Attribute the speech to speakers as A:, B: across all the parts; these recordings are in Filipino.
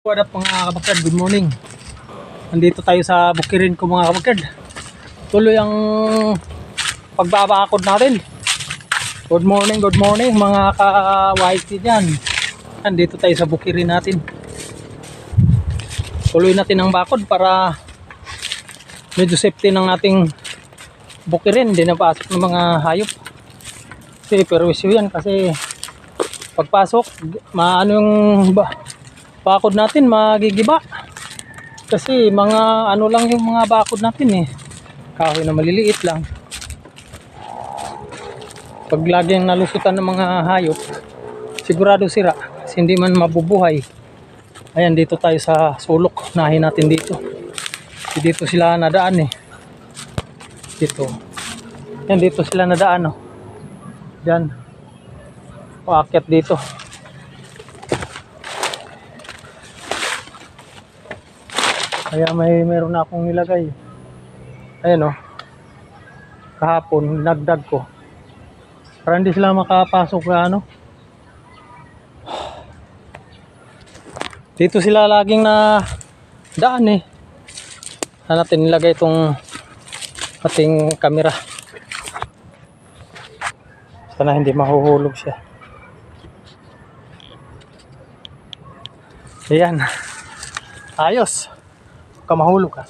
A: What up mga kabakad, good morning. Nandito tayo sa bukirin ko mga kabakad. Tuloy ang pagbabakod natin. Good morning, good morning mga ka-YT dyan. Nandito tayo sa bukirin natin. Tuloy natin ang bakod para medyo safety ng ating bukirin. Hindi napasok ng mga hayop. Kasi pero issue yan kasi pagpasok, maano yung ba, bakod natin magigiba. Kasi mga ano lang yung mga bakod natin eh. Kahoy na maliliit lang. Pag laging nalusutan ng mga hayop, sigurado sira. Kasi hindi man mabubuhay. Ayan, dito tayo sa sulok. Nahin natin dito. Dito sila nadaan eh. Dito. Yan, dito sila nadaan oh. Diyan. Paakyat dito. Kaya may meron na akong nilagay. Ayan oh. Kahapon, nagdag ko. Para hindi sila makapasok sa ano. Dito sila laging na daan eh. Saan natin nilagay itong ating kamera. Sana hindi mahuhulog siya. Ayan. Ayos. Ka ka.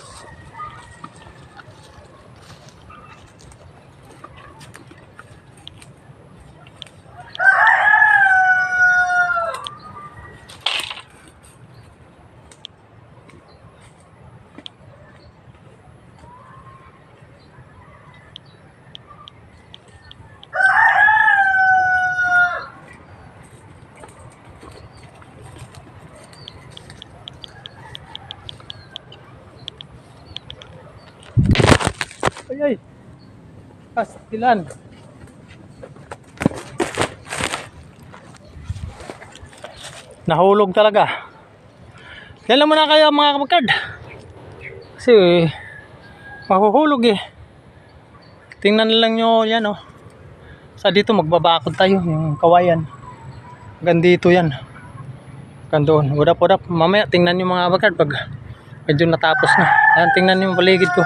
A: Ay. Pastilan. Nahulog talaga. Kailan mo na kayo mga kapagkad? Kasi mahuhulog eh. Tingnan lang nyo yan oh. Sa dito magbabakod tayo yung kawayan. Hanggang dito yan. Hanggang doon. Udap udap. Mamaya tingnan nyo mga kapagkad pag medyo natapos na. Ayan, tingnan nyo yung paligid ko.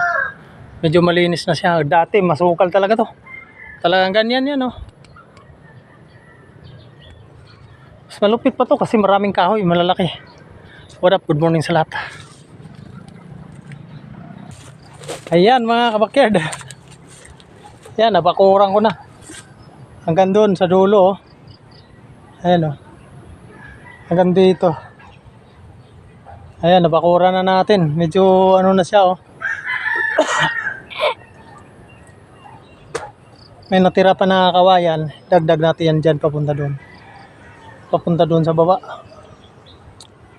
A: Medyo malinis na siya. Dati masukal talaga to. Talagang ganyan yan oh. Mas malupit pa to kasi maraming kahoy, malalaki. What up? Good morning sa lahat. Ayan mga kabakyard. Yan, napakurang ko na. Hanggang doon sa dulo oh. Ayan oh. Hanggang dito. Ayan, napakura na natin. Medyo ano na siya oh. May natira pa na kawayan. Dagdag natin yan dyan papunta doon. Papunta doon sa baba.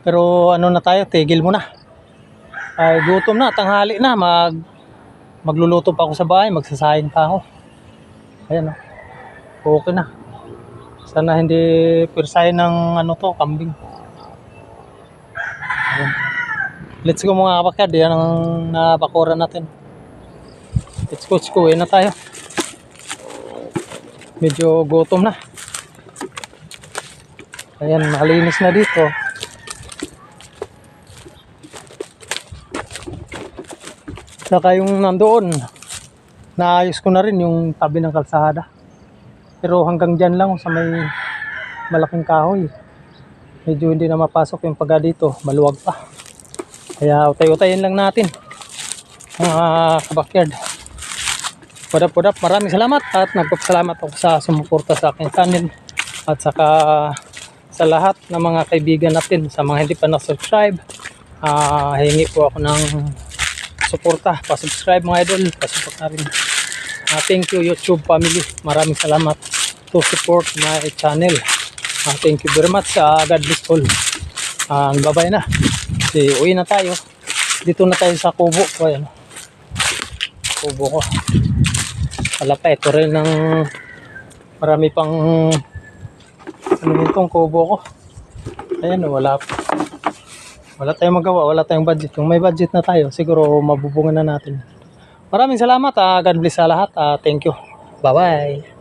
A: Pero ano na tayo, tigil muna. Ay, gutom na, tanghali na. Mag, magluluto pa ako sa bahay, magsasayang pa ako. Ayan oh. Okay na. Sana hindi pirsahin ng ano to, kambing. Ayan. Let's go mga kapakad. Yan ang napakura natin. Let's go, let's go. Na tayo. Medyo gutom na. Ayan, malinis na dito. Saka yung nandoon, naayos ko na rin yung tabi ng kalsada. Pero hanggang dyan lang sa may malaking kahoy. Medyo hindi na mapasok yung pagka dito, maluwag pa. Kaya utay-utayin lang natin. Mga kabakyard. Pudap pudap, maraming salamat at nagpapasalamat ako sa sumuporta sa aking channel at saka sa lahat ng mga kaibigan natin sa mga hindi pa na-subscribe. Ah hingi po ako ng suporta. Pa-subscribe mga idol. Pa-support na rin. Ah, thank you YouTube family. Maraming salamat to support my channel. Ah, thank you very much. Ah, God bless all. Ah, babay na. Kasi uwi na tayo. Dito na tayo sa kubo. Ko ayan kubo ko. Wala pa ito rin ng marami pang ano nitong kubo ko. Ayan wala wala tayong magawa wala tayong budget. Kung may budget na tayo siguro mabubungan na natin. Maraming salamat ah. God bless sa lahat ah. thank you. Bye bye